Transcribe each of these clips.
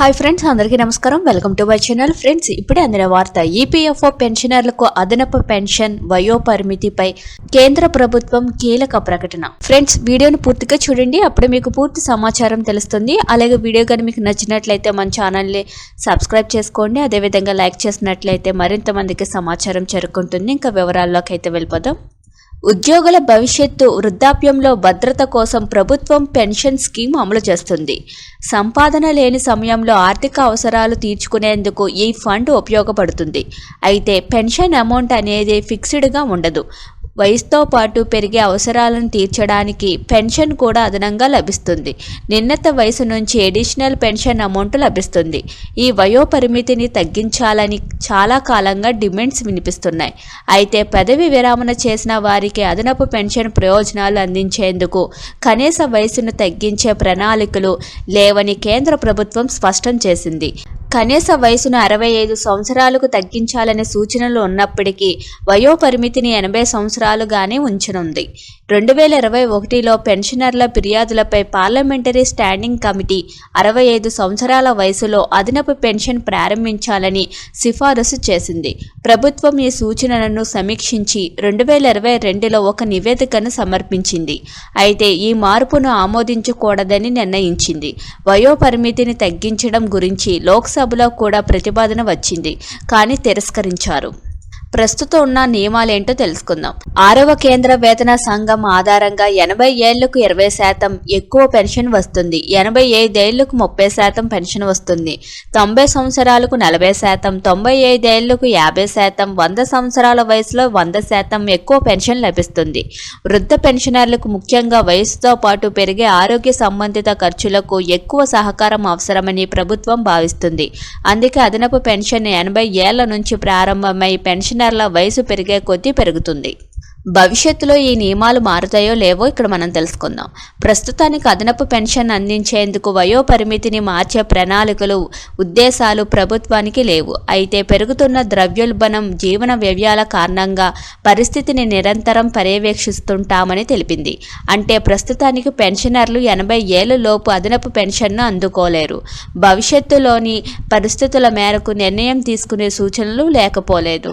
Hi friends అందరికీ నమస్కారం. Welcome to my channel friends ఇప్పుడే అందిన వార్త ఈపీఎఫ్ఓ పెన్షనర్లకు అదనపు పెన్షన్ వయో పరిమితిపై కేంద్ర ప్రభుత్వం కీలక ప్రకటన. ఫ్రెండ్స్ వీడియోను పూర్తిగా చూడండి. అప్పుడు మీకు పూర్తి సమాచారం తెలుస్తుంది. అలాగే వీడియో కానీ మీకు నచ్చినట్లయితే మన ఛానల్ని సబ్స్క్రైబ్ చేసుకోండి. అదేవిధంగా లైక్ చేసినట్లయితే మరింత మందికి సమాచారం చేరుకుంటుంది. ఇంకా వివరాల్లోకి అయితే వెళ్ళిపోదాం. ఉద్యోగుల భవిష్యత్తు వృద్ధాప్యంలో భద్రత కోసం ప్రభుత్వం పెన్షన్ స్కీమ్ అమలు చేస్తుంది. సంపాదన లేని సమయంలో ఆర్థిక అవసరాలు తీర్చుకునేందుకు ఈ ఫండ్ ఉపయోగపడుతుంది. అయితే పెన్షన్ అమౌంట్ అనేది ఫిక్స్డ్గా ఉండదు. వయసుతో పాటు పెరిగే అవసరాలను తీర్చడానికి పెన్షన్ కూడా అదనంగా లభిస్తుంది. నిర్ణత వయసు నుంచి ఎడిషనల్ పెన్షన్ అమౌంట్ లభిస్తుంది. ఈ వయో పరిమితిని తగ్గించాలని చాలా కాలంగా డిమాండ్స్ వినిపిస్తున్నాయి. అయితే పదవి విరామణ చేసిన వారికి అదనపు పెన్షన్ ప్రయోజనాలు అందించేందుకు కనీస వయసును తగ్గించే ప్రణాళికలు లేవని కేంద్ర ప్రభుత్వం స్పష్టం చేసింది. కనీస వయసును అరవై ఐదు సంవత్సరాలకు తగ్గించాలనే సూచనలు ఉన్నప్పటికీ వయో పరిమితిని ఎనభై సంవత్సరాలుగానే ఉంచనుంది. రెండు వేల ఇరవై ఒకటిలో పెన్షనర్ల ఫిర్యాదులపై పార్లమెంటరీ స్టాండింగ్ కమిటీ అరవై ఐదు సంవత్సరాల వయసులో అదనపు పెన్షన్ ప్రారంభించాలని సిఫారసు చేసింది. ప్రభుత్వం ఈ సూచనలను సమీక్షించి రెండు వేల ఇరవై రెండులో ఒక నివేదికను సమర్పించింది. అయితే ఈ మార్పును ఆమోదించకూడదని నిర్ణయించింది. వయో పరిమితిని తగ్గించడం గురించి లోక్సభ సభలో కూడా ప్రతిపాదన వచ్చింది. కానీ తిరస్కరించారు. ప్రస్తుతం ఉన్న నియమాలేంటో తెలుసుకుందాం. ఆరవ కేంద్ర వేతన సంఘం ఆధారంగా ఎనభై ఏళ్ళకు ఇరవై శాతం ఎక్కువ పెన్షన్ వస్తుంది. ఎనభై ఐదేళ్ళకు ముప్పై శాతం పెన్షన్ వస్తుంది. తొంభై సంవత్సరాలకు నలభై శాతం తొంభై ఐదేళ్ళకు యాభై శాతం వంద సంవత్సరాల వయసులో వంద శాతం ఎక్కువ పెన్షన్ లభిస్తుంది. వృద్ధ పెన్షనర్లకు ముఖ్యంగా వయసుతో పాటు పెరిగే ఆరోగ్య సంబంధిత ఖర్చులకు ఎక్కువ సహకారం అవసరమని ప్రభుత్వం భావిస్తుంది. అందుకే అదనపు పెన్షన్ ఎనభై ఏళ్ళ నుంచి ప్రారంభమై పెన్షన్ పెన్షనర్ల వయసు పెరిగే కొద్దీ పెరుగుతుంది. భవిష్యత్తులో ఈ నియమాలు మారుతాయో లేవో ఇక్కడ మనం తెలుసుకుందాం. ప్రస్తుతానికి అదనపు పెన్షన్ అందించేందుకు వయో పరిమితిని మార్చే ప్రణాళికలు ఉద్దేశాలు ప్రభుత్వానికి లేవు. అయితే పెరుగుతున్న ద్రవ్యోల్బణం జీవన వ్యయాల కారణంగా పరిస్థితిని నిరంతరం పర్యవేక్షిస్తుంటామని తెలిపింది. అంటే ప్రస్తుతానికి పెన్షనర్లు ఎనభై ఏళ్ళ లోపు అదనపు పెన్షన్ను అందుకోలేరు. భవిష్యత్తులోని పరిస్థితుల మేరకు నిర్ణయం తీసుకునే సూచనలు లేకపోలేదు.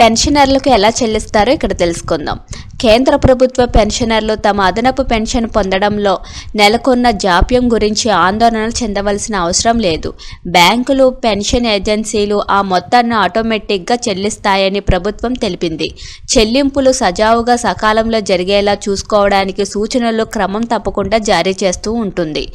పెన్షనర్లకు ఎలా చెల్లిస్తారో ఇక్కడ తెలుసుకుందాం. కేంద్ర ప్రభుత్వ పెన్షనర్లు తమ అదనపు పెన్షన్ పొందడంలో నెలకొన్న జాప్యం గురించి ఆందోళన చెందవలసిన అవసరం లేదు. బ్యాంకులు పెన్షన్ ఏజెన్సీలు ఆ మొత్తాన్ని ఆటోమేటిక్గా చెల్లిస్తాయని ప్రభుత్వం తెలిపింది. చెల్లింపులు సజావుగా సకాలంలో జరిగేలా చూసుకోవడానికి సూచనలు క్రమం తప్పకుండా జారీ చేస్తూ ఉంటుంది.